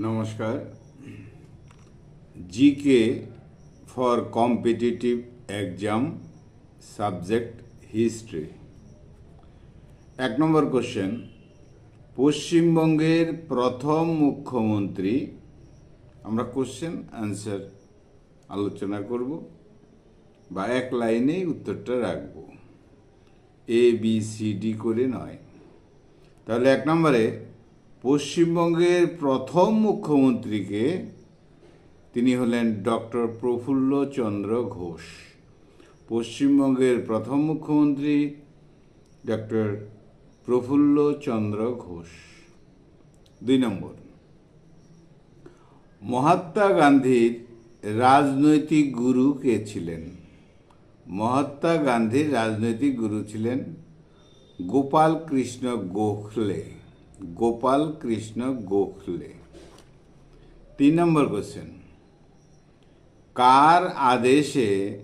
নমস্কার। GK for competitive exam subject history এক নম্বর কোশ্চেন পশ্চিমবঙ্গের প্রথম মুখ্যমন্ত্রী, আমরা কোশ্চেন অ্যান্সার আলোচনা করব বা এক লাইনেই উত্তরটা রাখব। এ বি সি ডি করে নয়। তাহলে এক নম্বরে পশ্চিমবঙ্গের প্রথম মুখ্যমন্ত্রীকে তিনি হলেন ডক্টর প্রফুল্ল চন্দ্র ঘোষ। পশ্চিমবঙ্গের প্রথম মুখ্যমন্ত্রী ডক্টর প্রফুল্ল চন্দ্র ঘোষ। দুই নম্বর, মহাত্মা গান্ধীর রাজনৈতিক গুরু কে ছিলেন? মহাত্মা গান্ধীর রাজনৈতিক গুরু ছিলেন গোপাল কৃষ্ণ গোখলে। গোপাল কৃষ্ণ গোখলে। তিন নম্বর কোশ্চেন কার আদেশে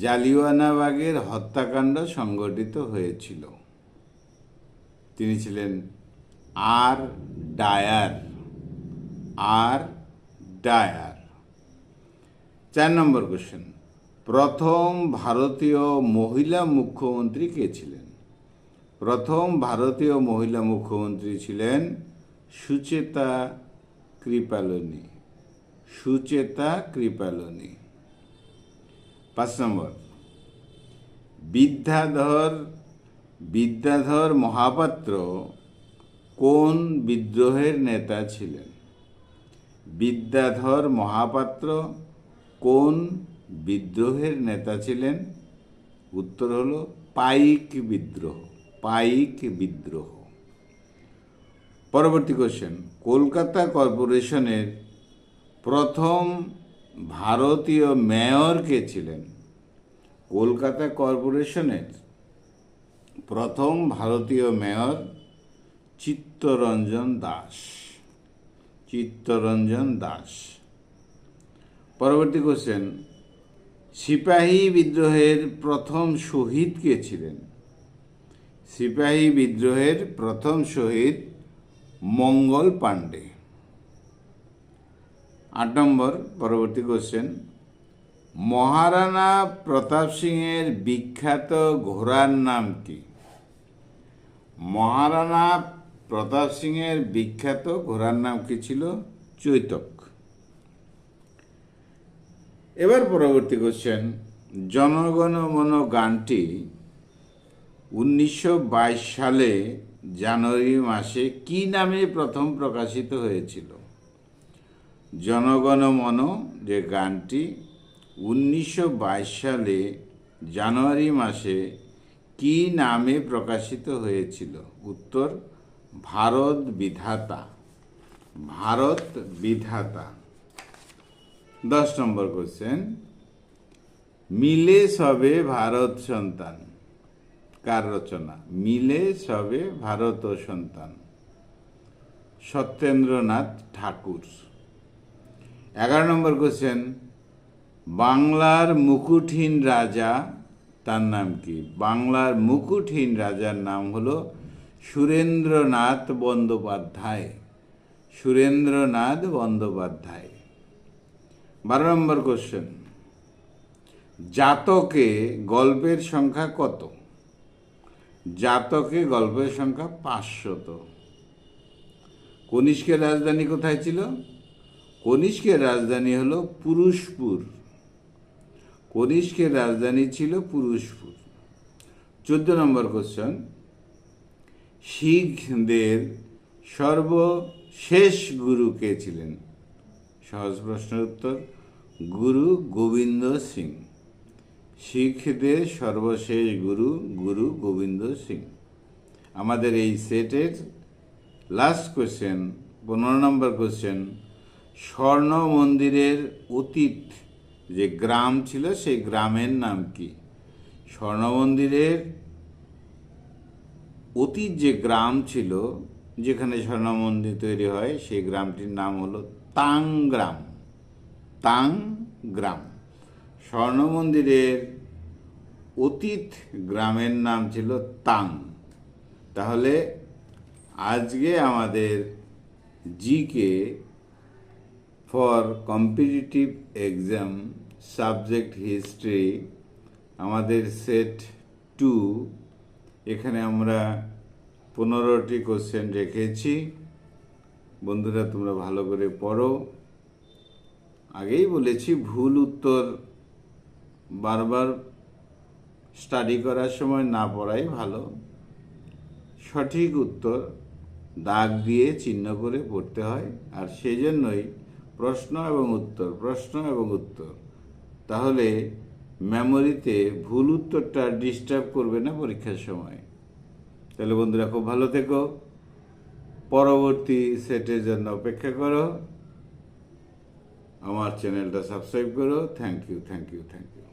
জালিওয়ানাবাগের হত্যাকাণ্ড সংগঠিত হয়েছিল? তিনি ছিলেন আর ডায়ার। আর ডায়ার। চার নম্বর কোশ্চেন প্রথম ভারতীয় মহিলা মুখ্যমন্ত্রী কে ছিলেন? প্রথম ভারতীয় মহিলা মুখ্যমন্ত্রী ছিলেন সুচেতা কৃপালনী। সুচেতা কৃপালনী। পাঁচ নম্বর। বিদ্যাধর বিদ্যাধর মহাপাত্র কোন বিদ্রোহের নেতা ছিলেন? বিদ্যাধর মহাপাত্র কোন বিদ্রোহের নেতা ছিলেন? উত্তর হলো পাইক বিদ্রোহ। পাইক বিদ্রোহ। পরবর্তী কোশ্চেন কলকাতা কর্পোরেশনের প্রথম ভারতীয় মেয়র কে ছিলেন? কলকাতা কর্পোরেশনের প্রথম ভারতীয় মেয়র চিত্তরঞ্জন দাস। চিত্তরঞ্জন দাস। পরবর্তী কোশ্চেন সিপাহী বিদ্রোহের প্রথম শহীদ কে ছিলেন? সিপাহী বিদ্রোহের প্রথম শহীদ মঙ্গল পাণ্ডে। আট নম্বর পরবর্তী কোশ্চেন মহারানা প্রতাপ সিংয়ের বিখ্যাত ঘোড়ার নাম কি? মহারানা প্রতাপ সিংয়ের বিখ্যাত ঘোড়ার নাম কি ছিল? চৈতক। এবার পরবর্তী কোশ্চেন জনগণ মন গানটি উনিশশো বাইশ সালে জানুয়ারি মাসে কি নামে প্রথম প্রকাশিত হয়েছিল? জনগণ মন যে গানটি উনিশশো বাইশ সালে জানুয়ারি মাসে কি নামে প্রকাশিত হয়েছিল? উত্তর, ভারত বিধাতা। ভারত বিধাতা। দশ নম্বর কোশ্চেন মিলে সবে ভারত সন্তান। কার রচনা মিলে সবে ভারত ও সন্তান। সত্যেন্দ্রনাথ ঠাকুর। এগারো নম্বর কোশ্চেন বাংলার মুকুটহীন রাজা, তার নাম কি? বাংলার মুকুটহীন রাজার নাম হলো সুরেন্দ্রনাথ বন্দ্যোপাধ্যায়। সুরেন্দ্রনাথ বন্দ্যোপাধ্যায়। বারো নম্বর কোশ্চেন জাতকে গল্পের সংখ্যা কত? জাতকে গল্পের সংখ্যা পাঁচশত। কনিষ্কের রাজধানী কোথায় ছিল? কনিষ্কের রাজধানী হলো পুরুষপুর। কনিষ্কের রাজধানী ছিল পুরুষপুর। চোদ্দ নম্বর কোশ্চেন শিখদের সর্বশেষ গুরু কে ছিলেন? সহজ প্রশ্নের উত্তর, গুরু গোবিন্দ সিং। শিখদের সর্বশেষ গুরু গুরু গোবিন্দ সিং। আমাদের এই সেটের লাস্ট কোশ্চেন পনেরো নম্বর কোশ্চেন স্বর্ণ মন্দিরের অতীত যে গ্রাম ছিল, সেই গ্রামের নাম কি? স্বর্ণ মন্দিরের অতীত যে গ্রাম ছিল, যেখানে স্বর্ণ মন্দির তৈরি হয়, সেই গ্রামটির নাম হলো তাং গ্রাম তাং গ্রাম স্বর্ণ মন্দিরের অতীত গ্রামের নাম ছিল তাং। তাহলে আজকে আমাদের GK for competitive exam subject history আমাদের সেট টু। এখানে আমরা পনেরোটি কোশ্চেন রেখেছি। বন্ধুরা, তোমরা ভালো করে পড়ো। আগেই বলেছি, ভুল উত্তর বারবার স্টাডি করার সময় না পড়াই ভালো। সঠিক উত্তর দাগ দিয়ে চিহ্ন করে পড়তে হয়। আর সেজন্যই প্রশ্ন এবং উত্তর, প্রশ্ন এবং উত্তর। তাহলে মেমোরিতে ভুল উত্তরটা ডিস্টার্ব করবে না পরীক্ষার সময়। তাহলে বন্ধুরা খুব ভালো থেকো। পরবর্তী সেটের জন্য অপেক্ষা করো। আমার চ্যানেলটা সাবস্ক্রাইব করো। Thank you thank you thank you